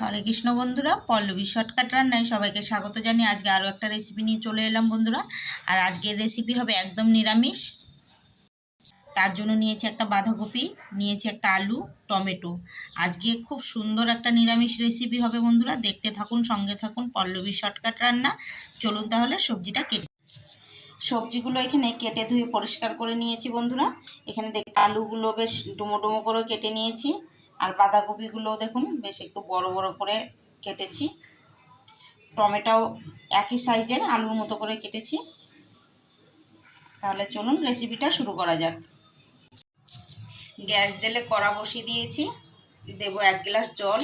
হরে কৃষ্ণ বন্ধুরা, পল্লবী শর্টকাট রান্নায় সবাইকে স্বাগত জানিয়ে আজকে আরও একটা রেসিপি নিয়ে চলে এলাম বন্ধুরা। আর আজকের রেসিপি হবে একদম নিরামিষ। তার জন্য নিয়েছি একটা বাঁধাকপি, নিয়েছি একটা আলু, টমেটো। আজকে খুব সুন্দর একটা নিরামিষ রেসিপি হবে বন্ধুরা। দেখতে থাকুন, সঙ্গে থাকুন, পল্লবী শর্টকাট রান্না। চলুন তাহলে সবজিটা কেটে সবজিগুলো এখানে কেটে ধুয়ে পরিষ্কার করে নিয়েছি বন্ধুরা। এখানে দেখ আলুগুলো বেশ ডুমো ডুমো করে কেটে নিয়েছি। আর বাঁধাকপিগুলো দেখুন, বেশ একটু বড় বড় করে কেটেছি। টমেটোও একই সাইজের আলুর মতো করে কেটেছি। তাহলে চলুন রেসিপিটা শুরু করা যাক। গ্যাস জেলে কড়া বসিয়ে দিয়েছি। দেব এক গ্লাস জল।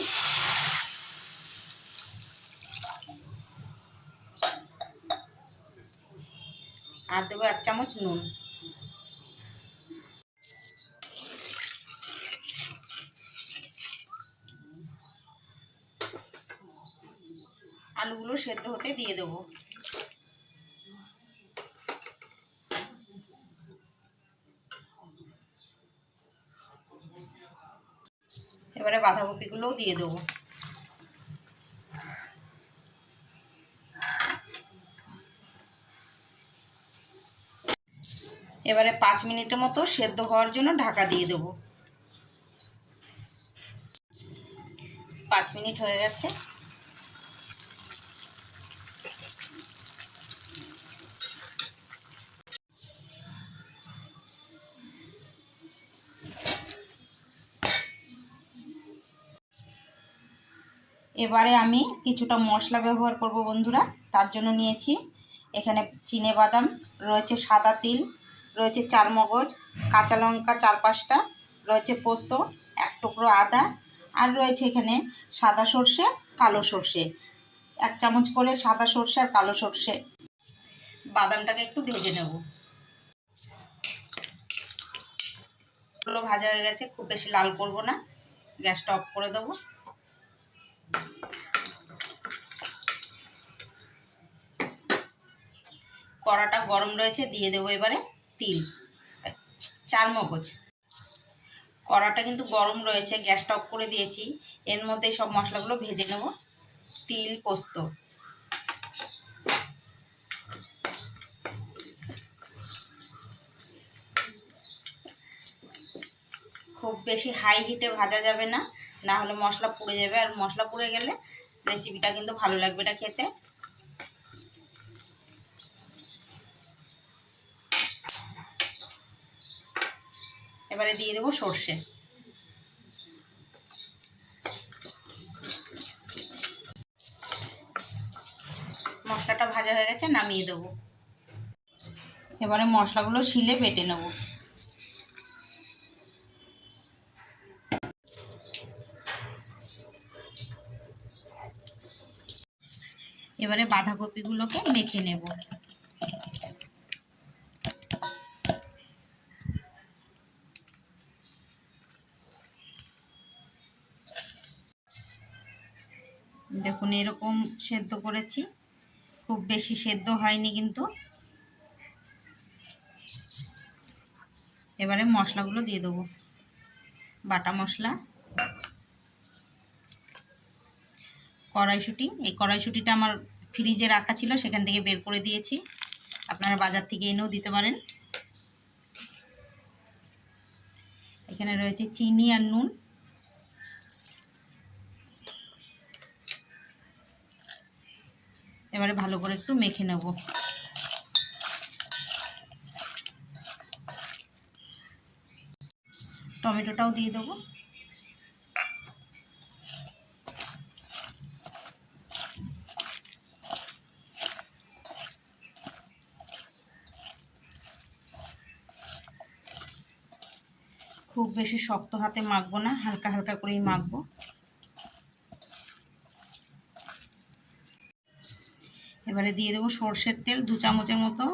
আর দেবো এক চামচ নুন। আলুগুলো সেদ্ধ হতে দিয়ে দেবো। এবারে বাঁধাকপিগুলোও দিয়ে দেবো। এবারে পাঁচ মিনিটের মতো সেদ্ধ হওয়ার জন্য ঢাকা দিয়ে দেবো। পাঁচ মিনিট হয়ে গেছে। এবারে আমি কিছুটা মশলা ব্যবহার করব বন্ধুরা, তার জন্য নিয়েছি এখানে চিনে বাদাম, রয়েছে সাদা তিল, রয়েছে চার মগজ কাঁচা লঙ্কা চার পাঁচটা, রয়েছে পোস্ত এক টুকরো আদা, আর রয়েছে এখানে সাদা সর্ষে, কালো সর্ষে। এক চামচ করে সাদা সর্ষে আর কালো সর্ষে। বাদামটাকে একটু ভেজে নেব। ভাজা হয়ে গেছে, খুব বেশি লাল করব না। গ্যাসটা অফ করে দেবো। কড়াটা গরম রয়েছে, দিয়ে দেবো এবারে তিল। চার মগজ। কড়াটা কিন্তু গরম রয়েছে, গ্যাসটা অফ করে দিয়েছি। এর মধ্যে সব মশলাগুলো ভেজে নেব। তিল, পোস্ত। খুব বেশি হাই হিটে ভাজা যাবে না। না হলে মশলা পুড়ে যাবে। আর মশলা পুড়ে গেলে রেসিপিটা কিন্তু ভালো লাগবে না খেতে। এবারে দিয়ে দেবো সর্ষে। মশলাটা ভাজা হয়ে গেছে, নামিয়ে দেবো। এবারে মশলাগুলো শিলে বেটে নেব। এবারে বাঁধাকপিগুলোকে মেখে নেব। দেখুন, এরকম সেদ্ধ করেছি। খুব বেশি সেদ্ধ হয়নি কিন্তু। এবারে মশলাগুলো দিয়ে দেবো। বাটা মশলা কড়াইশুঁটি এই কড়াইশুঁটিটা আমার ফ্রিজে রাখা ছিল, সেখান থেকে বের করে দিয়েছি। আপনারা বাজার থেকে এনেও দিতে পারেন। এখানে রয়েছে চিনি আর নুন। এবারে ভালো করে একটু মেখে নেব। টমেটোটাও দিয়ে দেবো। খুব বেশি শক্ত হাতে মাখবো না, হালকা হালকা করেই মাখবো। এবারে দিয়ে দেবো সর্ষের তেল, দু চামচের মতো,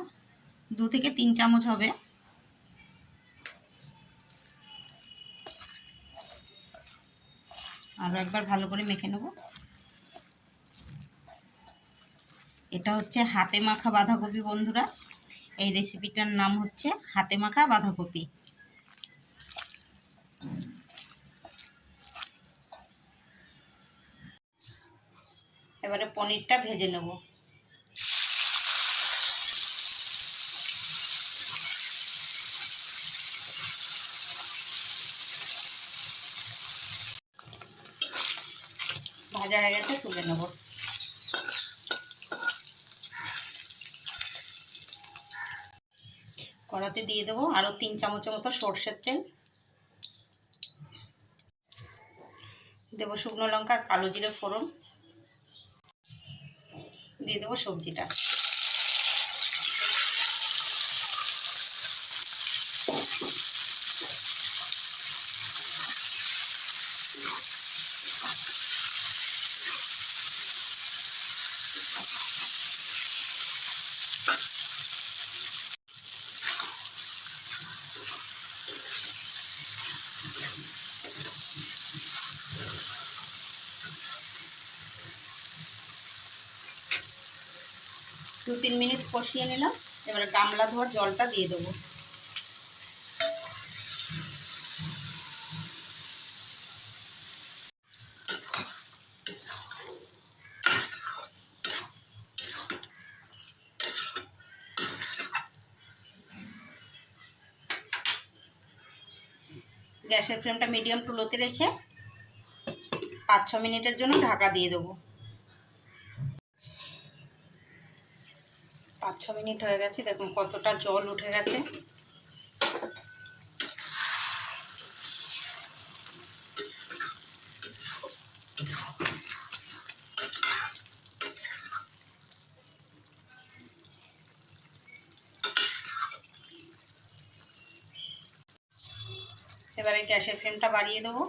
দু থেকে তিন চামচ হবে। আরও একবার ভালো করে মেখে নেব। এটা হচ্ছে হাতে মাখা বাঁধাকপি, বন্ধুরা। এই রেসিপিটার নাম হচ্ছে হাতে মাখা বাঁধাকপি। এবারে পনিরটা ভেজে নেব। ভাজা হয়ে গেছে, তুলে নেব। কড়াতে দিয়ে দেবো আরও তিন চামচের মতো সর্ষের তেল। দেবো শুকনো লঙ্কা কালো জিরে ফোড়ন। দিয়ে দেবো সবজিটা। দু তিন মিনিট কষিয়ে নিলাম। এবারে গামলা ধোয়ার জলটা দিয়ে দেবো। গ্যাসের ফ্লেমটা মিডিয়াম টু লোতে রেখে পাঁচ ছ মিনিটের জন্য ঢাকা দিয়ে দেবো পাঁচ ছ মিনিট হয়ে গেছে, দেখুন কতটা জল উঠে গেছে। এবারে গ্যাসের ফ্লেমটা বাড়িয়ে দেবো।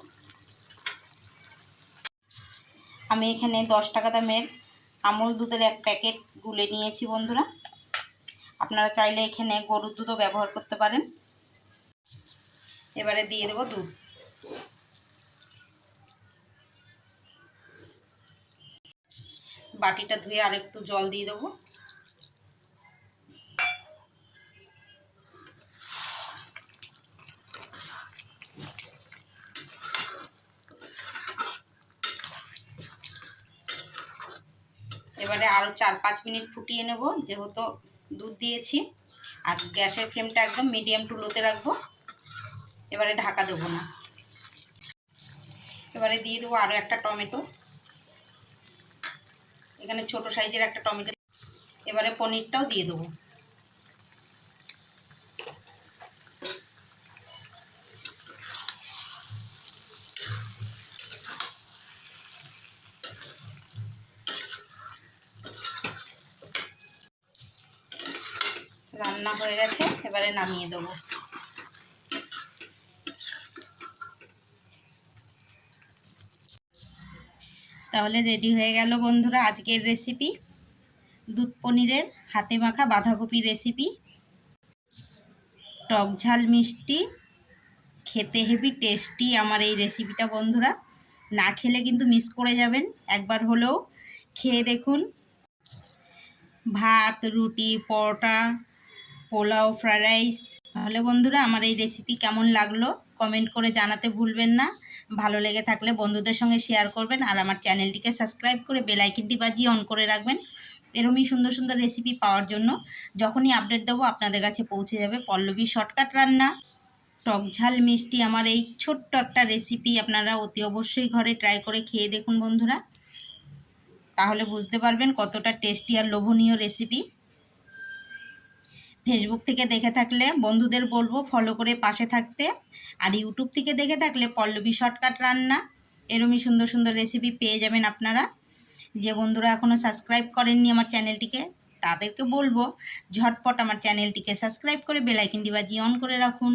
আমি এখানে দশ টাকা দামের আমুল দুধের এক প্যাকেট গুলে নিয়েছি বন্ধুরা। আপনারা চাইলে এখানে গরুর দুধও ব্যবহার করতে পারেন। এবারে দিয়ে দেবো দুধ। বাটিটা ধুয়ে আর একটু জল দিয়ে দেবো। এবারে আরও চার পাঁচ মিনিট ফুটিয়ে নেব, যেহেতু দুধ দিয়েছি আর গ্যাসের ফ্লেমটা একদম মিডিয়াম টু লোতে রাখব। এবারে ঢাকা দেবো না। এবারে দিয়ে দেবো আরও একটা টমেটো। এখানে ছোট সাইজের একটা টমেটো। এবারে পনিরটাও দিয়ে দেবো। রান্না হয়ে গেছে, এবারে নামিয়ে দেবো। তাহলে রেডি হয়ে গেল বন্ধুরা আজকের রেসিপি। দুধ পনিরের হাতে মাখা বাঁধাকপি রেসিপি। টক ঝাল মিষ্টি, খেতে হেভি টেস্টি আমার এই রেসিপিটা বন্ধুরা। না খেলে কিন্তু মিস করে যাবেন, একবার হলেও। খেয়ে দেখুন। ভাত, রুটি, পরোটা পোলাও ফ্রায়েড রাইস তাহলে বন্ধুরা, আমার এই রেসিপি কেমন লাগল? কমেন্ট করে জানাতে ভুলবেন না। ভালো লেগে থাকলে বন্ধুদের সঙ্গে শেয়ার করবেন আর আমার চ্যানেলটিকে সাবস্ক্রাইব করে বেলাইকিনটি বাজিয়ে অন করে রাখবেন এরমই সুন্দর সুন্দর রেসিপি পাওয়ার জন্য। যখনই আপডেট দেবো, আপনাদের কাছে পৌঁছে যাবে পল্লবী শর্টকাট রান্না। টক ঝাল মিষ্টি আমার এই ছোট্ট একটা রেসিপি আপনারা অতি অবশ্যই ঘরে ট্রাই করে খেয়ে দেখুন বন্ধুরা। তাহলে বুঝতে পারবেন কতটা টেস্টি আর লোভনীয় রেসিপি ফেসবুক থেকে দেখে থাকলে বন্ধুদের বলব ফলো করে পাশে থাকতে। আর ইউটিউব থেকে দেখে থাকলে পল্লবী শর্টকাট রান্না। এরমই সুন্দর সুন্দর রেসিপি পেয়ে যাবেন আপনারা। যে বন্ধুরা এখনও সাবস্ক্রাইব করেননি আমার চ্যানেলটিকে তাদেরকে বলব ঝটপট আমার চ্যানেলটিকে সাবস্ক্রাইব করে বেলাইকিনটি বাজিয়ে অন করে রাখুন।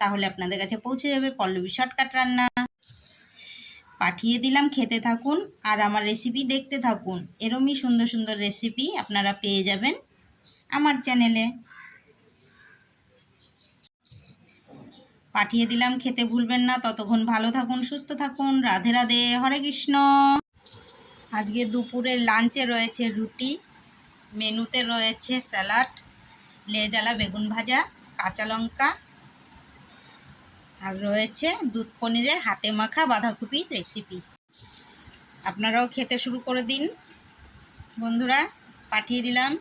তাহলে আপনাদের কাছে পৌঁছে যাবে পল্লবী শর্টকাট রান্না। পাঠিয়ে দিলাম, খেতে থাকুন। আর আমার রেসিপি দেখতে থাকুন। এরমই সুন্দর সুন্দর রেসিপি আপনারা পেয়ে যাবেন। আমার চ্যানেলে। পাঠিয়ে দিলাম, খেতে ভুলবেন না। ততক্ষণ ভালো থাকুন, সুস্থ থাকুন। রাধে রাধে, হরে কৃষ্ণ। আজকে দুপুরের লাঞ্চে রয়েছে রুটি, মেনুতে রয়েছে স্যালাড, লেজালা বেগুন ভাজা, কাঁচা লঙ্কা, আর রয়েছে দুধ পনিরের হাতে মাখা বাঁধাকপির রেসিপি। আপনারাও খেতে শুরু করে দিন। বন্ধুরা, পাঠিয়ে দিলাম।